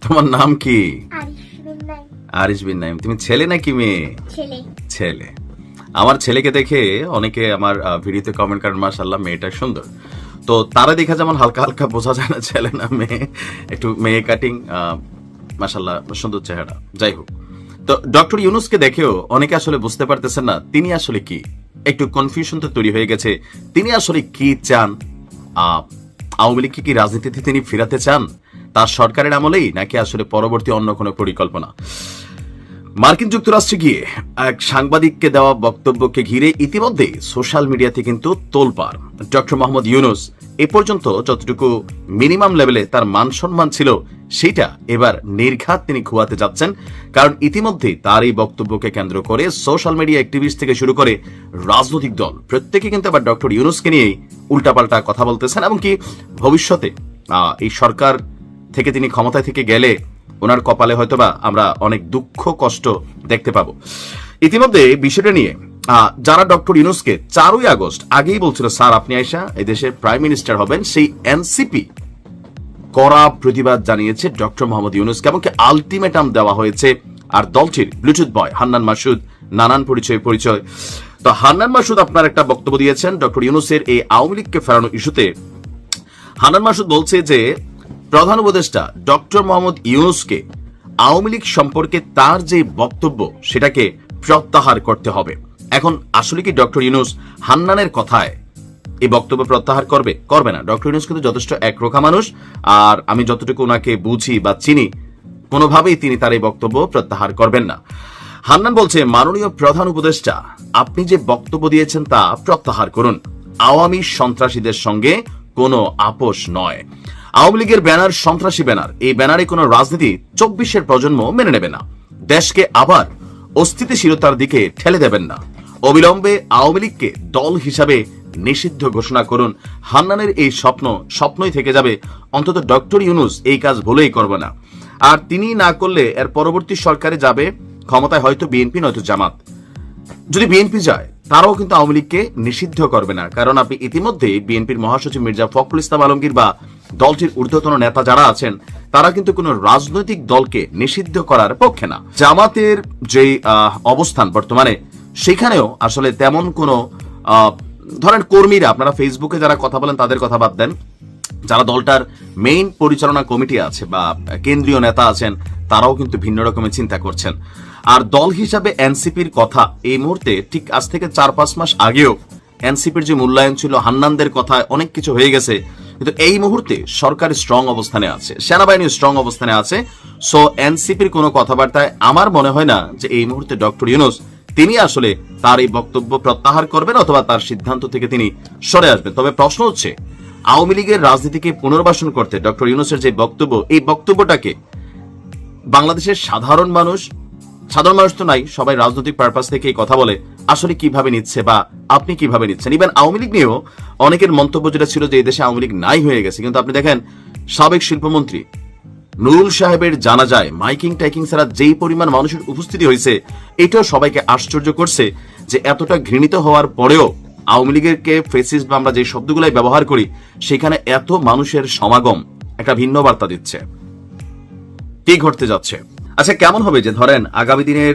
তোমার নাম কি? আরিশ বিন নাইম। তুমি ছেলে নাকি মেয়ে? ছেলে। আমার ছেলেকে দেখে অনেকে আমার ভিডিওতে কমেন্ট করেন মাশাল্লাহ মেয়েটা সুন্দর। তো তারা দেখা যেমন হালকা হালকা বোঝা যায় না ছেলে না মেয়ে। একটু মেয়ে কাটিং মাশাল্লাহ সুন্দর চেহারা। যাই হোক। তো ডক্টর ইউনুসকে দেখেও অনেকে আসলে বুঝতে পারতেছেন না তিনি আসলে কি? একটু কনফিউশন তো তৈরি হয়ে গেছে। তিনি আসলে কি চান? আহ, আওয়ামী লীগকে কি রাজনীতিতে তিনি ফিরাতে চান? তার সরকারের আমলেই নাকি আসলে পরবর্তী অন্য কোনো পরিকল্পনা? মার্কিন যুক্তরাষ্ট্রে গিয়ে এক সাংবাদিককে দেওয়া বক্তব্যকে ঘিরে ইতিমধ্যে সোশ্যাল মিডিয়াতে কিন্তু তোলপাড়। ডক্টর মোহাম্মদ ইউনুস এ পর্যন্ত যতটুকু মিনিমাম লেভেলে তার মান সম্মান ছিল, সেটা এবার নির্ঘাত তিনি খুয়াতে যাচ্ছেন, কারণ ইতিমধ্যে তার এই বক্তব্যকে কেন্দ্র করে সোশ্যাল মিডিয়া অ্যাক্টিভিস্ট থেকে শুরু করে রাজনৈতিক দল, প্রত্যেকে কিন্তু আবার ডক্টর ইউনুসকে নিয়েই উল্টাপাল্টা কথা বলতেছেন এবং কি ভবিষ্যতে এই সরকার থেকে তিনি ক্ষমতায় থেকে গেলে ওনার কপালে হয়তোবা আমরা অনেক দুঃখ, কষ্ট দেখতে পাবো। ইতিমধ্যে বিষয়টা নিয়ে যারা ডক্টর ইউনুসকে চারই আগস্ট আগেই বলছিল, স্যার, আপনি আইসা এই দেশের প্রাইম মিনিস্টার হবেন, সেই এনসিপি কড়া প্রতিবাদ জানিয়েছে ডক্টর মোহাম্মদ ইউনুসকে, এমনকি আলটিমেটাম দেওয়া হয়েছে আর দলটির ব্লুটুথ বয় হান্নান মাসুদ, নানান পরিচয় পরিচয়। তো হান্নান মাসুদ আপনার একটা বক্তব্য দিয়েছেন, ডক্টর ইউনুসের এই আওয়ামী লীগকে ফেরানো ইস্যুতে। হানান মাসুদ বলছে যে প্রধান উপদেষ্টা ডক্টর মোহাম্মদ ইউনুসকে আওয়ামী লীগ সম্পর্কে তার যে বক্তব্য, সেটাকে প্রত্যাহার করতে হবে। এখন আসলে কি ডক্টর ইউনুস হান্নানের কথায় এই বক্তব্য প্রত্যাহার করবে? করবে না। ডক্টর ইউনুস কিন্তু যথেষ্ট একরোখা মানুষ, আর আমি যতটুকু ওনাকে বুঝি বা চিনি, কোনোভাবেই তিনি তার এই বক্তব্য প্রত্যাহার করবেন না। হান্নান বলছে, মাননীয় প্রধান উপদেষ্টা, আপনি যে বক্তব্য দিয়েছেন তা প্রত্যাহার করুন। আওয়ামী সন্ত্রাসীদের সঙ্গে কোনো আপোষ নয়। আওয়ামী লীগের ব্যানার সন্ত্রাসী ব্যানার। এই ব্যানারে কোনো রাজনীতি চব্বিশের প্রজন্ম মেনে নেবে না। দেশকে আবার অস্থিতিশীলতার দিকে ঠেলে দেবেন না। অবিলম্বে আওয়ামী লীগকে দল হিসাবে নিষিদ্ধ ঘোষণা করুন। হান্নানের এই স্বপ্ন স্বপ্নই থেকে যাবে। অন্তত ডক্টর ইউনুস এই কাজ ভুলেই করবে না। আর তিনি না করলে এর পরবর্তী সরকারে যাবে ক্ষমতায় হয়তো বিএনপি, নয়তো জামাত। যদি বিএনপি যায়, তারাও কিন্তু আওয়ামী লীগকে নিষিদ্ধ করবে না। কারণ আপনি ইতিমধ্যে বিএনপির মহাসচিব মির্জা ফখরুল ইসলাম আলমগীর বা দলটির ঊর্ধ্বতন নেতা যারা আছেন, তারা কিন্তু কোনো রাজনৈতিক দলকে নিষিদ্ধ করার পক্ষে না। জামাতের যে অবস্থান বর্তমানে, সেখানেও আসলে তেমন কোনো ধরেন কর্মীরা, আপনারা ফেসবুকে যারা কথা বলেন, তাদের কথা বাদ দেন। যারা দলটার মেইন পরিচালনা কমিটি আছে বা কেন্দ্রীয় নেতা আছেন, তারাও কিন্তু ভিন্ন রকমের চিন্তা করছেন। আর দল হিসাবে এনসিপির কথা এই মুহূর্তে ঠিক আজ থেকে চার পাঁচ মাস আগেও এনসিপির যে মূল্যায়ন ছিল, হান্নানদের কথা অনেক কিছু হয়ে গেছে। কিন্তু এই মুহূর্তে সরকার স্ট্রং অবস্থানে আছে, সেনাবাহিনী স্ট্রং অবস্থানে আছে। সো এনসিপির কোনো কথাবার্তায় আমার মনে হয় না যে এই মুহূর্তে ডক্টর ইউনুস, তিনি আসলে তার এই বক্তব্য প্রত্যাহার করবেন অথবা তার সিদ্ধান্ত থেকে তিনি সরে আসবেন। তবে প্রশ্ন হচ্ছে, আওয়ামী লীগের রাজনীতিকে পুনর্বাসন করতে ডক্টর ইউনুসের যে বক্তব্য, এই বক্তব্যটাকে বাংলাদেশের সাধারণ মানুষ সাধারণ মানুষ তো নাই, সবাই রাজনৈতিক পারপাস থেকে এই কথা বলে আসলে কীভাবে নিচ্ছে বা আপনি কীভাবে নিচ্ছেন? ইভেন আওয়ামী লীগ নিয়েও অনেকের মন্তব্য যেটা ছিল যে এই দেশে আওয়ামী লীগ নাই হয়ে গেছে। কিন্তু আপনি দেখেন, সাবেক শিল্পমন্ত্রী নুরুল সাহেবের জানা যায়, মাইকিং, টাইকিং ছাড়া যেই পরিমাণ মানুষের উপস্থিতি হয়েছে, এটাও সবাইকে আশ্চর্য করছে যে এতটা ঘৃণিত হওয়ার পরেও আওয়ামী লীগেরকে ফেসিস বা আমরা যে শব্দগুলাই ব্যবহার করি, সেখানে এত মানুষের সমাগম একটা ভিন্ন বার্তা দিচ্ছে। কি ঘটতে যাচ্ছে? আচ্ছা কেমন হবে যে ধরেন আগামী দিনের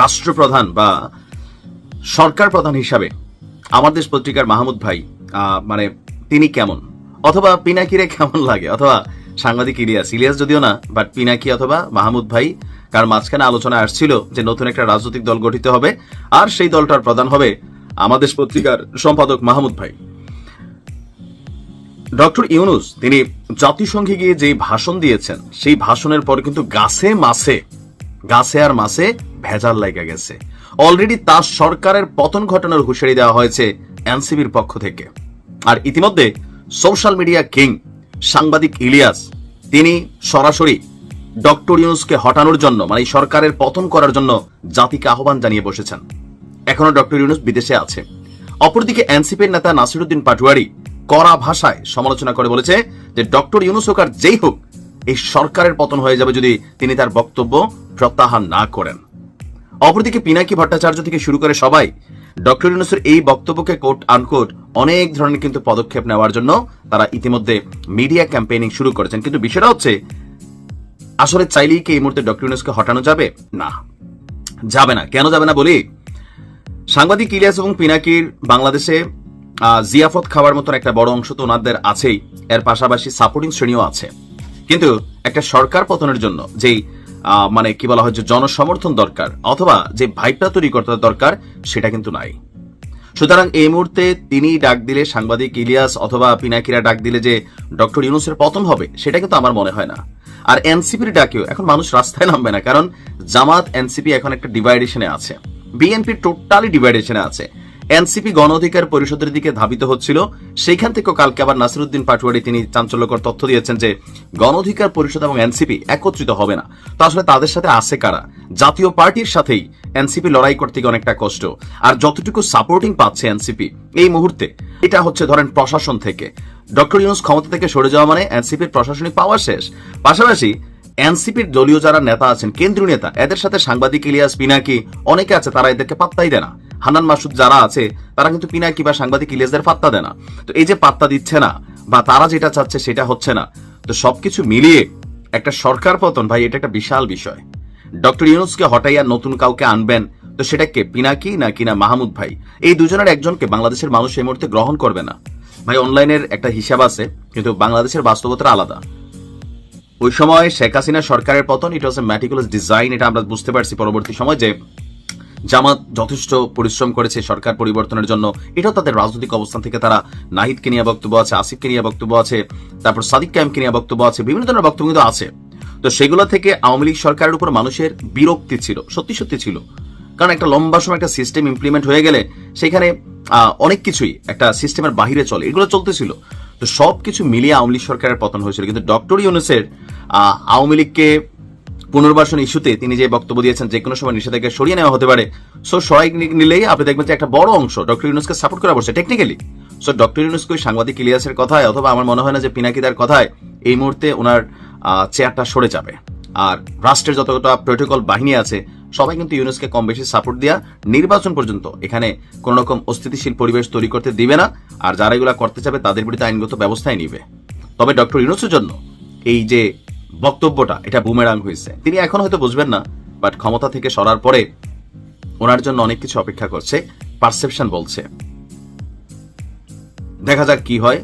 রাষ্ট্রপ্রধান বা সরকার প্রধান হিসাবে আমার দেশ পত্রিকার মাহমুদ ভাই মানে তিনি কেমন? অথবা পিনাকিরে কেমন লাগে? অথবা সাংবাদিক ইলিয়াস ইলিয়াস যদিও না বাট পিনাকি অথবা মাহমুদ ভাই, কার মাঝখানে আলোচনা আসছিল যে নতুন একটা রাজনৈতিক দল গঠিত হবে, আর সেই দলটার প্রধান হবে আমাদের পত্রিকার সম্পাদক মাহমুদ ভাই। ডক্টর ইউনুস, তিনি জাতিসংঘে গিয়ে যে ভাষণ দিয়েছেন, সেই ভাষণের পর কিন্তু গাছে মাসে গাছে আর মাসে ভেজাল লাগা গেছে। অলরেডি তার সরকারের পতন ঘটনার হুঁশিয়ারি দেওয়া হয়েছে এনসিবির পক্ষ থেকে। আর ইতিমধ্যে সোশ্যাল মিডিয়া কিং, সাংবাদিক ইলিয়াস, তিনি সরাসরি ডক্টর ইউনুসকে হটানোর জন্য মানে সরকারের পতন করার জন্য জাতিকে আহ্বান জানিয়ে বসেছেন। এখনও ডক্টর ইউনুস বিদেশে আছে। অপরদিকে এনসিপির নেতা নাসিরুদ্দিন পাটুয়ারি কড়া ভাষায় সমালোচনা করে বলেছে যে, ডক্টর ইউনুস হোক আর যেই হোক এই সরকারের পতন হয়ে যাবে যদি তিনি তার বক্তব্য প্রত্যাহার না করেন। অপরদিকে পিনাকি ভট্টাচার্য থেকে শুরু করে সবাই ডক্টর ইউনুসের এই বক্তব্যকে কোট আনকোট অনেক ধরনের কিন্তু পদক্ষেপ নেওয়ার জন্য তারা ইতিমধ্যে মিডিয়া ক্যাম্পেইনিং শুরু করেছেন। কিন্তু বিষয়টা হচ্ছে, আসলে চাইলেই কি এই মুহূর্তে ডক্টর ইউনুসকে হটানো যাবে? না। যাবে না। কেন যাবে না বলি, সাংবাদিক ইলিয়াস এবং পিনাকির বাংলাদেশে জিয়াফত খাওয়ার মতন একটা বড় অংশ তো ওনাদের আছেই। এর পাশাপাশি সাপোর্টিং শ্রেণীও আছে। কিন্তু একটা সরকার পতনের জন্য যেই মানে কি বলা হয় যে জনসমর্থন দরকার অথবা যে ভাইপটা তৈরি করতে দরকার, সেটা কিন্তু নাই। সুতরাং এই মুহূর্তে তিনি ডাক দিলে সাংবাদিক ইলিয়াস অথবা পিনাকিরা ডাক দিলে যে ডক্টর ইউনুসের পতন হবে, সেটা কিন্তু আমার মনে হয় না। আর এনসিপির ডাকেও এখন মানুষ রাস্তায় নামবে না, কারণ জামাত এনসিপি এখন একটা ডিভাইডেশনে আছে। বিএনপি টোটালি ডিভাইডেশনে আছে। এনসিপি গণ অধিকার পরিষদের দিকে ধাবিত হচ্ছিল। সেইখান থেকেও কালকে আবার নাসিরুদ্দিন পাটুয়ারি তিনি চাঞ্চল্যকর তথ্য দিয়েছেন যে, গণ অধিকার পরিষদ এবং এনসিপি একত্রিত হবে না। তো আসলে তাদের সাথে আছে কারা? জাতীয় পার্টির সাথেই এনসিপি লড়াই করতে গিয়ে অনেকটা কষ্ট। আর যতটুকু সাপোর্টিং পাচ্ছে এনসিপি এই মুহূর্তে, এটা হচ্ছে ধরেন প্রশাসন থেকে। ডক্টর ইউনুস ক্ষমতা থেকে সরে যাওয়া মানে এনসিপির প্রশাসনিক পাওয়া শেষ। পাশাপাশি এনসিপির দলীয় যারা নেতা আছেন, কেন্দ্রীয় নেতা, এদের সাথে সাংবাদিক ইলিয়াস পিনাকি, অনেকে আছে, তারা এদেরকে পাত্তাই দেয় না। হান্নান মাসুদ যারা আছে, তারা কিন্তু পিনাকি বা সাংবাদিক ইলিয়াসদের পাত্তা দেয় না। তো এই যে পাত্তা দিচ্ছে না, বা তারা যেটা চাচ্ছে সেটা হচ্ছে না, তো সবকিছু মিলিয়ে একটা সরকার পতন, ভাই, এটা একটা বিশাল বিষয়। ডক্টর ইউনুসকে হটাইয়া নতুন কাউকে আনবেন, তো সেটা কে, পিনাকি না কিনা মাহমুদ ভাই? এই দুজনের একজনকে বাংলাদেশের মানুষ এই মুহূর্তে গ্রহণ করবে না। ভাই, অনলাইনের একটা হিসাব আছে, কিন্তু বাংলাদেশের বাস্তবতা আলাদা। ওই সময় শেখ হাসিনা সরকারের পতন ইট ওয়াজ এ ম্যাটিকুলাস ডিজাইন এটা আমরা বুঝতে পারছি পরবর্তী সময় যে জামাত যথেষ্ট পরিশ্রম করেছে সরকার পরিবর্তনের জন্য। এটাও তাদের রাজনৈতিক অবস্থান থেকে তারা নাহিদকে নিয়ে বক্তব্য আছে, আসিফকে নিয়ে বক্তব্য আছে, তারপর সাদিক কায়েমকে নিয়ে বক্তব্য আছে, বিভিন্ন ধরনের বক্তব্য কিন্তু আছে। তো সেগুলো থেকে আওয়ামী লীগ সরকারের উপর মানুষের বিরক্তি ছিল, সত্যি সত্যি ছিল। কারণ একটা লম্বা সময় একটা সিস্টেম ইমপ্লিমেন্ট হয়ে গেলে সেখানে অনেক কিছুই একটা সিস্টেমের বাহিরে চলে, এগুলো চলতেছিল। তো সবকিছু মিলিয়ে আওয়ামী লীগ সরকারের পতন হয়েছিল। কিন্তু ডক্টর ইউনুসের আওয়ামী লীগকে পুনর্বাসন ইস্যুতে তিনি যে বক্তব্য দিয়েছেন, যে কোনো সময় নিষেধাজ্ঞা সরিয়ে নেওয়া হতে পারে। সো সরাই নিলেই আপনি দেখবেন যে একটা বড় অংশ ডক্টর ইউনুসকে সাপোর্ট করা বসে টেকনিক্যালি সো ডক্টর ইউনুসকে সাংবাদিক ইলিয়াসের কথায় অথবা আমার মনে হয় না যে পিনাকিদার কথায় এই মুহূর্তে ওনার চেয়ারটা সরে যাবে। আর রাষ্ট্রের যতটা প্রোটোকল বাহিনী আছে, সবাই কিন্তু ইউনুসকে কম বেশি সাপোর্ট দেওয়া নির্বাচন পর্যন্ত এখানে কোন রকম অস্থিতিশীল পরিবেশ তৈরি করতে দিবে না। আর যারা এগুলা করতে চাবে, তাদের বিরুদ্ধে আইনগত ব্যবস্থাই নিবে। তবে ডক্টর ইউনুসের জন্য এই যে বক্তব্যটা, এটা বুমেরাং হয়েছে। তিনি এখন হয়তো বুঝবেন না বাট ক্ষমতা থেকে সরার পরে ওনার জন্য অনেক কিছু অপেক্ষা করছে পারসেপশন বলছে। দেখা যাক কি হয়।